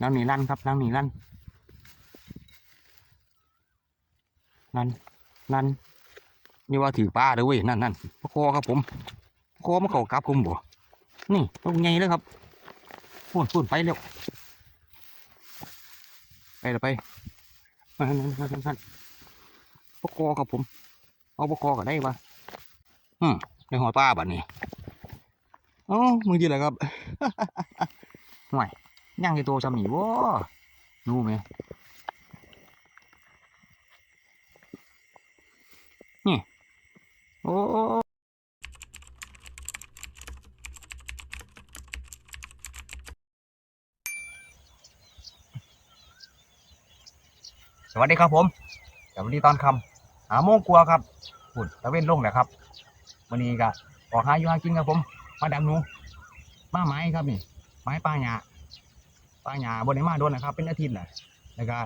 น้ำหนีลั่นครับน้ำหนีลั่นลั่นลั่นนี่ว่าถือปลาเลยเว้ยนั่นนั่นปลาคอครับผมคอมาเข่ากลับผมบ่นี่ตรงไงเลยครับพูดพูดไปเร็วไปเลยไปนั่นนั่นนั่นนั่นนั่นปลาคอครับผม เอาปลาคอก็ได้ปะอืมในหอยปลาบัดนี้โอ้มึงดีอะไรครับห่วย ย่างไอตัวจำหนีวะรู้ไหมนี่ โอ้สวัสดีครับผมสวัสดีตอนคำหาโมงกลัวครับหุ่นตะเว้นลงแหละครับวันนี้ก็ออกหาอยู่หากินครับผม มาดำหนูมาไม้ครับนี่ ไม้ปลาหยา ปลาหยาบนไดมาโดนนะครับ เป็นอาทิตย์แหละแล้วก็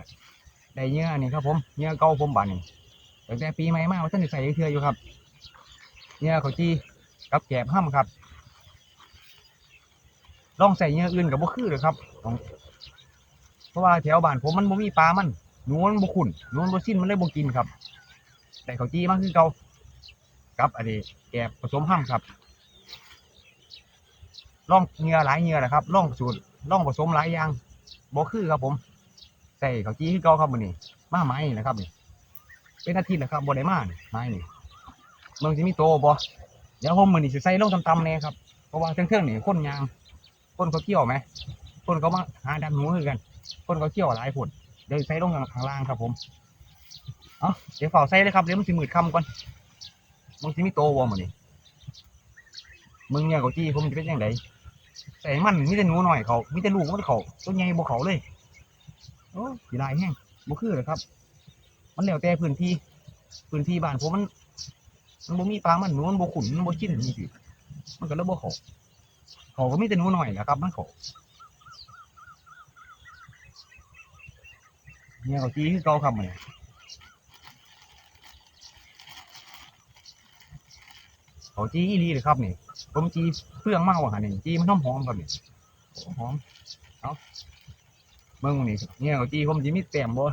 ได้เนื้อนี่ครับผมเนื้อเก่าผมบานนี่ตั้งแต่ปีใหม่มาว่าท่านได้ใส่เทืออยู่ครับเนื้อเขาจีกับแกบห้ำครับลองใส่เนื้ออื่นกับบ่คือเลยครับเพราะว่าแถวบ้านผมมันบ่มีปลามันนูมันบ่ขุ่นนูมันบ่สิ้นมันเลยบ่กินครับแต่เขาจีมาคือเก่ากับอันนี้แกบผสมห้ำครับล่องเงื่อหลายเงื่อนะครับล่องสูตร ล่องผสมหลายอย่างบ่คือครับผมใส่ข้าวจี้คือเก่าครับมื้อนี้มาไม้นะครับนี่เป็นอาทิตย์แล้วครับบ่ได้มานี่ไม้นี่มืองสิมีโตบ่เดี๋ยวผมมื้อนี้สิใส่ลงตำๆแน่ครับเพราะว่าเทิงๆนี่คนยางคนเขาเกี่ยวไหมคนเขามาหาดันหนูคือกันคนเขาเกี่ยวหลายผลเดี๋ยวใส่ลงข้างล่างครับ ผมเอ้าเดี๋ยวฝ้าใส่เลยครับเดี๋ยวมันสิมืดค่ำก่อนมันสิมีโตบ่มื้อนี้มึงเนี่ยเขาจี้ผมจะเป็นยังไง แต่มันมีแต่หนูหน่อยเขามีแต่ลูกมันเขาตัวใหญ่บ่เขาเลยโอ้ยีลายแห้งบ่คือเลยครับ มันแล้วแต่พื้นที่พื้นที่บ้านผมมัน มันบ่มีปลามันหนูมันบ่ขุนมันบ่กินนี่สิมันก็เลยบ่เขาเขาก็มีแต่หนูหน่อยแหละครับ มันเขาเนี่ยเขาจี้คือเกาครับมันเขาจี้อีหลีเลยครับนี่ ผมจีเพื่องมากกว่าหันนี่จีมันหอมหอมครับนี่โอ้หอมเอาเบิ่งนี่เนี่ยจีผมจีมีแต้มบ่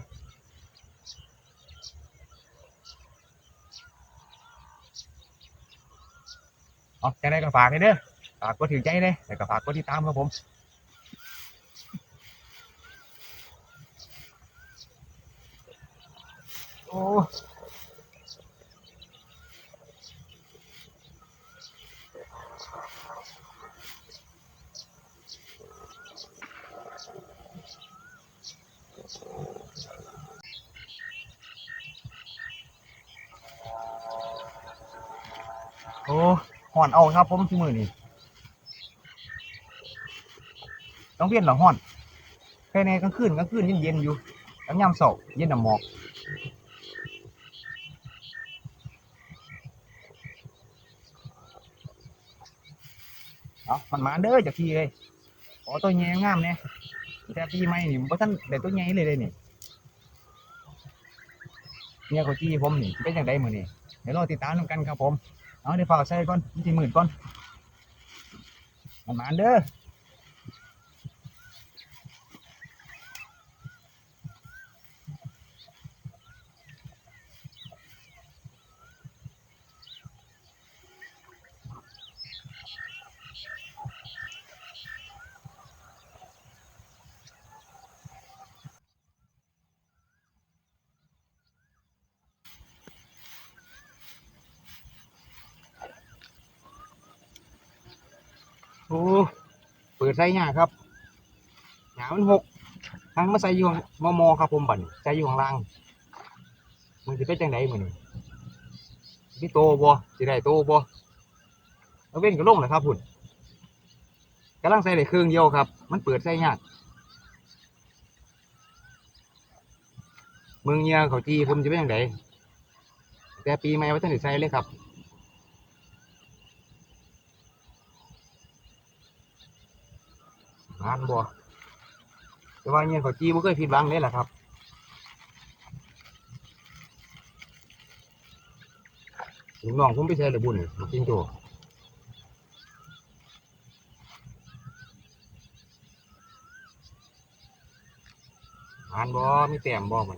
เอาใจได้ก็ฝากให้เด้อฝากก็ถือใจเลยแต่ก็ฝากก็ติดตามครับผมโอ้ อ้ห่อนเอาครับผมที่มือนี่ต้องเปลี่ยนหรอห่อนแค่ในกลางคืนกลางคืนเย็นๆอยู่กลางยามเสาร์เย็นน้ำหมอกเอามันมาเด้อจากพี่เลยอ๋อตัวใหญ่งามเนี่ยแต่ปีใหม่นี่บ่ท่านได้ตัวใหญ่เลยเลยนี่เนี่ยเขาจี้ผมนี่เป็นอย่างไรมือนี่เดี๋ยวรอติดตามกันครับผม เอาเดี๋ยวฝากใส่ก่อนมันสิหมื่นก่อนประมาณเด้อ อ้เปิดใส่หญ้าครับหญ้ามันหกทางมาใส่ยู่มอมอครับผมบัดนใส่ยู่ข้างล่างมันจะเป็นจังไดมือนี้สิโตบ่สิได้โตบ่เอาเว้นก็ลงแหละครับพุ่นกำลังใส่ได้เครื่องเดียวครับ มันเปิดใส่ยากเมืองเงียเขาจีผมจะเป็นจังไดแต่ปีใหม่ว่าท่านได้ใส่เลยครับ งานบ่แต่ว่าเนี่ยเขาจีบ่เคยผิดหวังเลยแหละครับลูกน้องผมไปใช้ระบุญจริงตัวหานบ่มีแต้มบ่มัน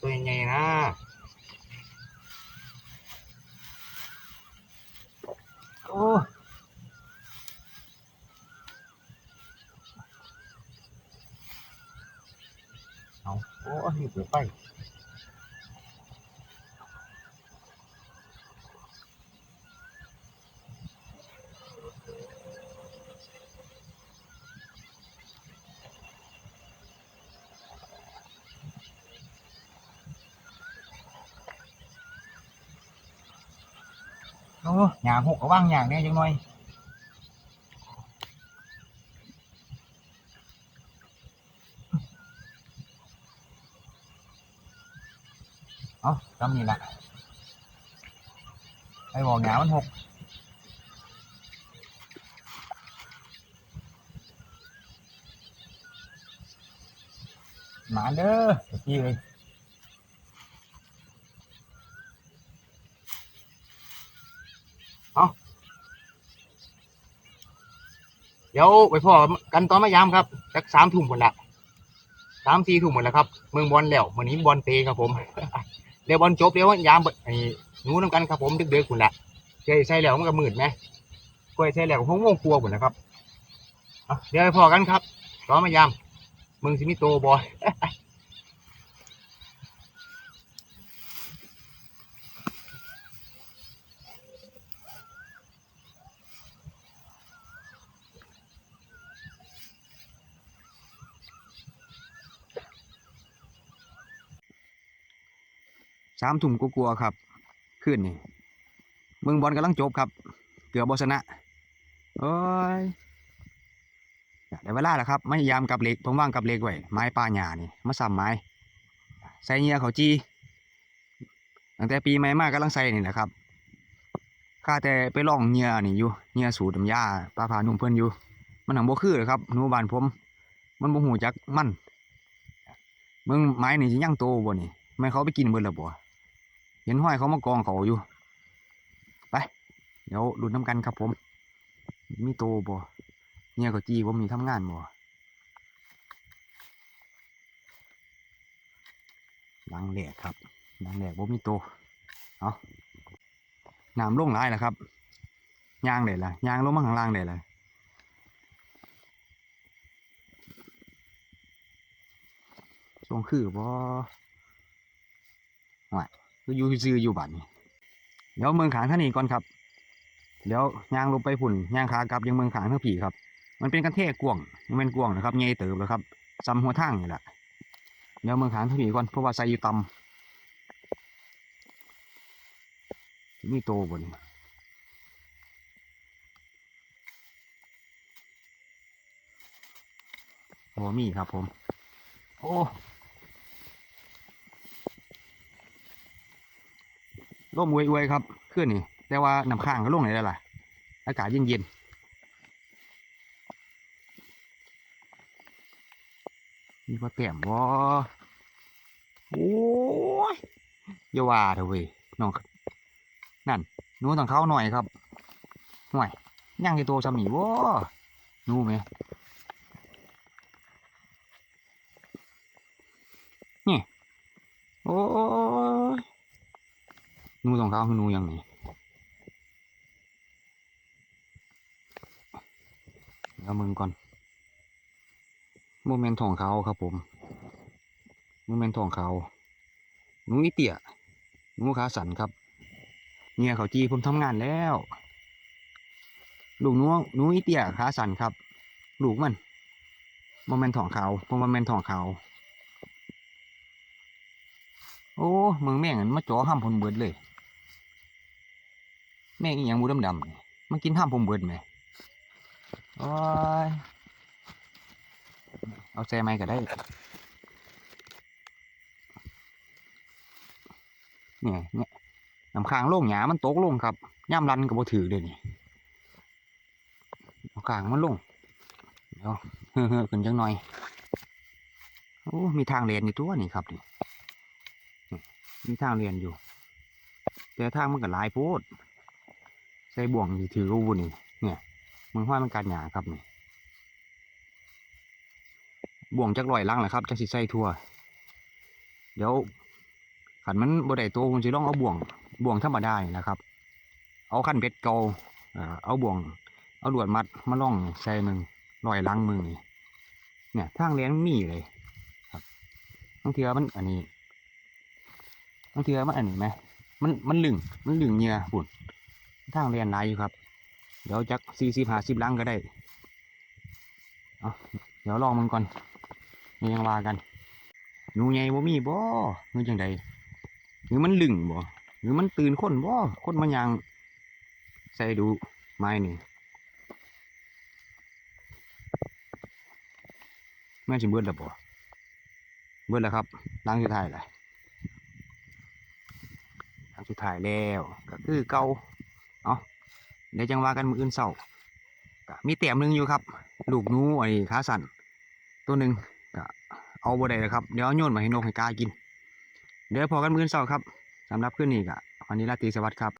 ตัวใหญ่นะโอ้เอาโอ้ยเปิดไปโอ้หยางหกก็ว่างหยางเนี่ยจังหน่อยเอาทำนี่ละไอ้บอกหยามันหกหมาเด้อตะกี้เลยเดี๋ยวไปพ่อกันตอนมายามครับสักสามทุ่มหมดละสามสี่ทุ่มหมดแล้วครับ เมืองบอลแล้ววันนี้บอลเตะครับผม เดี๋ยวบอลจบเดี๋ยวยามไอ้หนูน้ำกันครับผมดึกๆคุณละเกยใช่แล้วมันก็มืดไหมเคยใช่แล้วห้องวงครัวหมดนะครับเดี๋ยวไปพอกันครับรอมายามมึงสิมิโตบอย สามทุ่มกลัวครับขึ้นนี่เมืองบอลกำลังจบครับ เกือบบชนะโอ้ยได้เวลาแล้วครับไม่ยามกับเหล็กผมว่างกับเหล็กไว้ไม้ปลาหญ้านี่มาซ้ำไม้ใส่เงียเขาจีตั้งแต่ปีใหม่มากกำลังใส่นี่แหละครับข้าแต่ไปล่องเงียนี่อยู่เงียสูตรน้ำยาปลาผานุ่มเพิ่อนอยู่ มันหังโบคือเลยครับหนูบานผม มันบ่หูจักมันมืองไม้นี่ยังโตบ่นี่ไม่เขาไปกินเบิดแล้วบ่ เห็นห้อยเขามากองเขาอยู่ ไป เดี๋ยวดูน้ำกันครับผม มีโตบ่เนี่ยก็จีผมมีทำงานบ่ลังแหลกครับลังแหลกบ่มีโตเอาน้ำลงหลายแล้วครับยางได้ละยางลงมาข้างล่างได้ละทรงคือบ่ก็ อยู่ซื่ออยู่บ้านนี่เดี๋ยวเมืองขางท่านนี้ก่อนครับ เดี๋ยวยางลงไปพุ่นยางขากลับยังเมืองขางทั้งผีครับ มันเป็นกันเทกกวงมันเป็นกวงนะครับใหญ่เติบเลยครับซ้ำหัวทางนี่แหละเดี๋ยวเมืองขางทั้งผีก่อนเพราะว่าใส่อยู่ต่ำมีโตบนโอ้มีครับผม โอ้ ร่มอวยๆครับขึ้นนี่ แต่ว่าน้ำข้างก็ลงไหนแล้วล่ะ อากาศเย็นๆมีปลาแต้มบ่โอ้ยอย่าว่าเถอะเว้ยน้องนั่นหนูต้องเข้าหน่อยครับห่วยย่างจะโตซ้ำนี่บ่หนูไหมนี่โอ้ย นูต้องเขาคือหนูยังไงเอามึงก่อนโมเมนต์ทองเขาครับผมโมเมนต์ทองเขาหนูอีเตียหนูขาสันครับเนี่ยเขาจีผมทำงานแล้วลูกนูนูอีเตียขาสันครับ ลูกมันโมเมนต์ทองเขาโมเมนต์ทองเขาโอ้มึงแม่งอันมาจ่อห้ามผลเบิดเลย แม่งอีหยังบูดำดำๆมันกินห้ามผมเบิดไหมโอ้ยเอาแซไม่ก็ได้เนี่ยเนี่ยน้ำค้างโล่งหยามันตกลงครับย่ำรันกับบ่ถือเลยนี่น้ำค้างมันลงเดี๋ยวเฮ้อๆขึ้นจังหน่อยโอ้มีทางเรียนอยู่ตัวนี่ครับนี่มีทางเรียนอยู่ แต่ทางมันก็หลายโพด ส่บ่วงที่ถืออาวุนี่เนี่ยมึงห้อยมันกัดหยาครับนี่บ่วงจักลอยลังแหละครับจักสิใส่ทั่ว เดี๋ยวขันมันบ่ได้ตัวผมสิลองเอาบ่วงบ่วงธรรมดานี่นะครับ เอาขั้นเบ็ดเกาอ่าเอาบ่วง เอาลวดมัดมาล่องใส่มึงลอยลังมึงนี่เนี่ยทางเลี้ยงมีเลยครับบางเทีมันอันนี้บางเทีมันอันนี้ไหมมันมันลึงมันลึงเหงื่อปุ่น ทางเรียนหลายอยู่ครับ เดี๋ยวจักสี่สิบห้าสิบลังก็ได้เดี๋ยวลองมึงก่อนนี่ยังว่ากันหนูใหญ่บ่มีบ่หรือจังใดหรือมันลึงบ่หรือมันตื่นคนบ่คนมันยังใส่ดูไม้นี่แม่นสิเบิดแล้วบ่เบิดแล้วครับลังสุดท้ายแหละลังสุดท้ายแล้วก็คือเก่า เอาเดี๋ยวจังว่ากันมืออื่นเศร้ามีเตียมหนึ่งอยู่ครับ ลูกนูไอ้ขาสั่นตัวหนึ่งก็เอาบ่ได้แล้วครับ เดี๋ยวโยนมาให้นกให้กากิน เดี๋ยวพอกันมื้ออนเช้าครับสำหรับคืนนี้ก็วันนี้ราตรีสวัสดิ์ครับ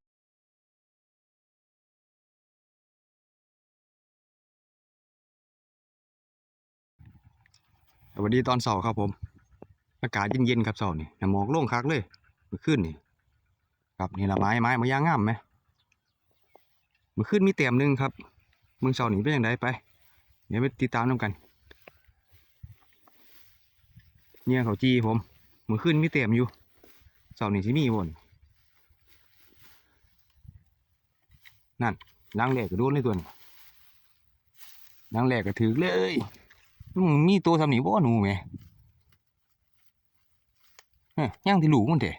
สวัสดีตอนเสาร์ครับผม อากาศเย็นๆครับเสาร์นี่หมอกลงคักเลยเมื่อคืนนี่ ครับนี่ละไม้ไม้มายางงามไหม มื่อคืนมีเตียมหนึงครับเมืองเสาร์นี่เป็นยังไงไป เดี๋ยวไปติดตามน้ำกัน เนี่ยเขาจีผมมื่อคืนมีเต็มอยู่เสาร์นี้ที่มีบนนั่นล้างแหลกก็โดนเลยตัวนี้ล้างแหลกก็ถือเลยอืมมีตัวทำหนีบ่หนูไหมย่างที่หลูมันเถอะ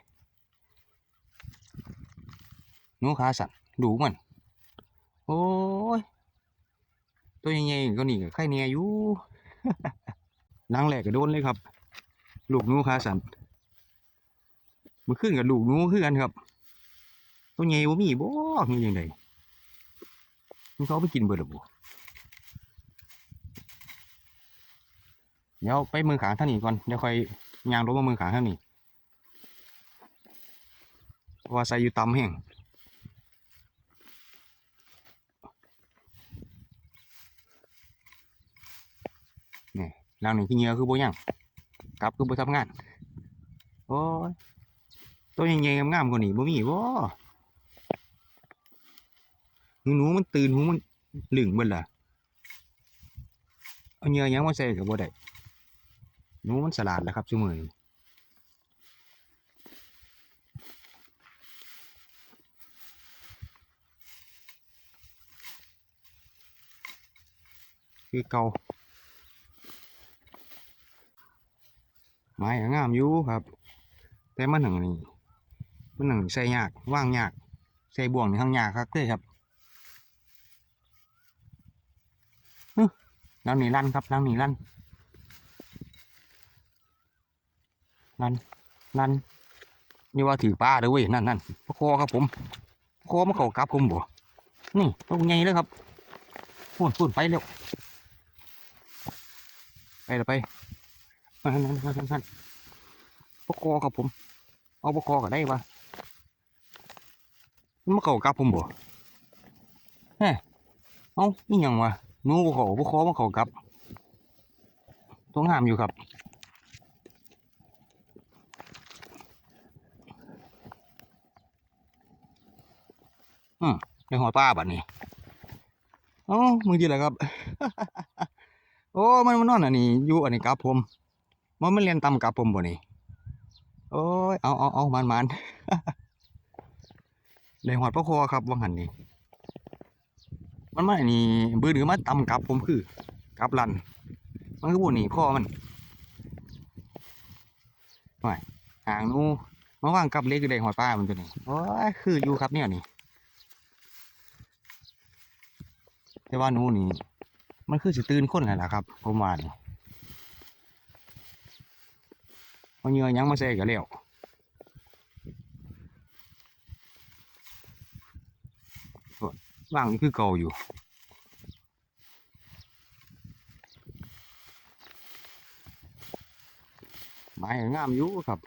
นูขาสั่นหลูมัน โอ้ย ตัวใหญ่ๆก็นี่ก็ไข่เนียอยู่ล้างแหลกก็โดนเลยครับ ลูกนูขาสันมันขึ้นกับลูกนูคือกันครับ ตัวใหญ่บ่มีบ่มีอย่างไดมันเขาไปกินเบิดหรือบ่เดี๋ยวไปมือขางท่างนี้ก่อน เดี๋ยวค่อยยางลงมามือขางท่างนี้ว่าใส่อยู่ตำแห้ง นี่ล้างนี่ขี้เหงือคือบ่ย่างกลับคือบ่ทำงาน โอ้ยตัวใหญ่ๆงามๆกว่านี้บ่มีบ่หนูหนูมันตื่นหูมันหลึงเบิดล่ะเอาเหงื่อยังมาใส่ก็บ่ได้หนูมันสลาดแล้วครับซุมื้อนี้คือเกา ไม้งามอยู่ครับ แต่มันหนังนี่มันหนังใส่ยากว่างยากใส่บ่วงนี่ทั้งยากครับเลยครับฮึน้ำนี่ลั่นครับน้ำนี่ลั่นลั่นลั่นนี่ว่าถือปลาเด้อเว้ยนั่นนั่นพคอครับผมคอมาเข่ากับผมบ่นี่ตัวใหญ่เลยครับพูนพูนไปเร็วไปแล้วไป นั่นนั่นนั่นนั่นปกคอครับผม เอาปกคอก็ได้ปะมันมาเก่ากับผมบ่แฮะเอานี่ยังวะนู้ปกอปกคอมาเก่ากับตัวงามอยู่ครับอืมในหัวป้าบัดนี้เอ๋อมือดีแหละครับ โอ้ มันมันนอนอันนี้อยู่อันนี้กับผม มันมันเรียนตำกับผมบ่นี่โอ้ยเอาเอาเอามันมันเลยหอดพระคอครับวังหันนี่มันมาอันนี้บือหรือมาตำกับผมคือกับลัน มันคือบ่นี่ข้อมันหน่อยหางนู้มาว่างกับเล็กเลยหอยป้ามันตัวนี้โอ้ยคืออยู่ครับเนี่ยนี่แต่ว่านู้นี่มันคือสิตื่นคนนั่นแหละครับ ผมว่านี่ เอาเงื่อยังมาใส่ก็แล้วว่างคือเก่าอยู่ไม้งามอยู่ครับ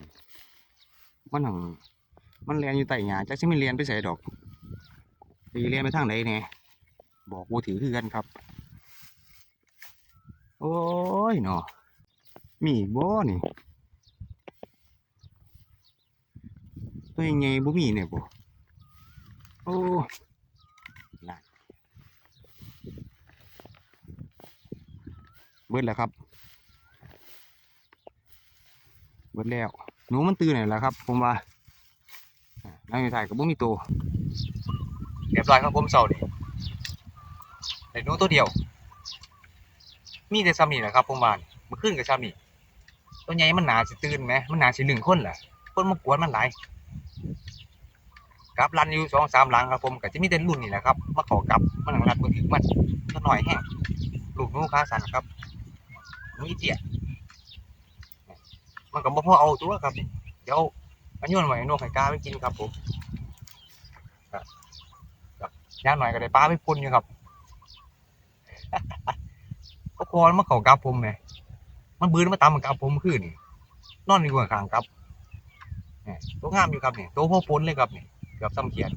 มันหังมันเรียนอยู่ใต้หญ้าจักสิมันเรียนไปใส่ดอกไปเรียนไปทางไหนแหน่บอกบ่ถือคือกันครับ โอ้ยเนาะมีบ่นี่ ตัวยังไงบ่มีเนี่ยบ่โอ้น่ะเบิดแล้วครับ เบิดแล้ว หนูมันตื่นแล้วล่ะครับ ผมว่าอ่านั่งอยู่ถ่ายกับบ่มีตัวเรียบร้อยครับผมเสาร์นี่ได้หนูตัวเดียว มีแต่ซ้ำนี่แหละครับผมว่านมื่อคืนกับซ้ำนี่ตัวใหญ่มันหนาสิตื่นไหมมันหนาสิหนึ่งคนแหละคนมากวนมันหลาย กลับรันอยู่สองสามหลังครับผมก็จะมีแต่รุ่นนี่แหละครับมาขอกลับมันหลังรัดมือถือมันก็หน่อยแห้งลูกนูขาสั่นครับนูอีเตี้ยมันก็บ่พอเอาตัวครับ เดี๋ยวอันโยนไว้ให้นกให้กาไปกินครับผมครับย่างหน่อยก็ได้ปลาไปพ่นอยู่ครับก็พอมันเขากับผมไงมันบืนมาตามมันกับผมขึ้นนี่นอนอยู่ข้างๆกับตัวงามอยู่ครับเนี่ยตัวพ่อปนเลยครับเนี่เกือบซ้ำเขียน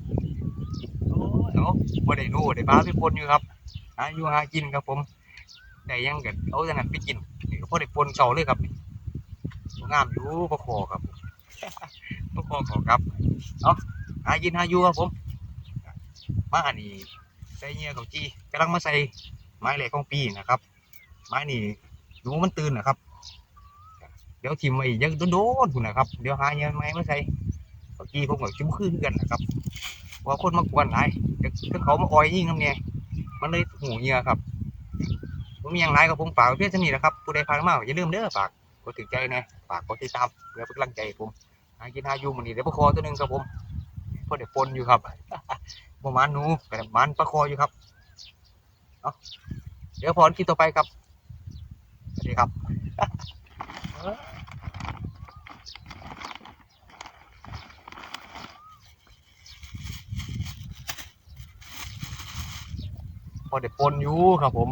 โอ้ยเนาะบ่ได้รู้ได้ปลาไปปนอยู่ครับหาอยู่หากินครับผมได้หยังเกันเอาจังนั้นไปกินนี่ก็พอได้ปนเสาเลยครับงามอยู่พ่อคอครับพ่อคอขากลับเอาะหากินหาอยู่ครับผมมาอันนี้ใส่เงี้ยเขาจีกำลังมาใส่ไม้เหล็กของปีนะครับ ไม้นี่หนูมันตื่นนะครับ เดี๋ยวทิมไว้ยังโดนๆพุ่นะครับ เดี๋ยวหาเงี้ยไม้มาใส่ มื่อกี้ผมก็จิ้มขึ้นกันนะครับว่าคนมากวนหลายเดี๋ยวเขามาออยยิ่งน้ำเนี่ยมันเลยหูเงียครับผมมีอย่างไรกับผมฝากเพื่อนสนิทนะครับผู้ใดผ่านมาอย่าลืมเด้อฝากกดติดใจนะฝากกดติดตามเพื่อเป็นกำลังใจผมหากินหาอยู่มันนี่เดี๋ยวปลาคอตัวหนึ่งครับผมพอเดี๋ยวปนอยู่ครับประมาณนูกับมันปลาคออยู่ครับเดี๋ยวพรคลิปต่อไปครับสวัสดีครับ พอได้ปนอยู่ครับผม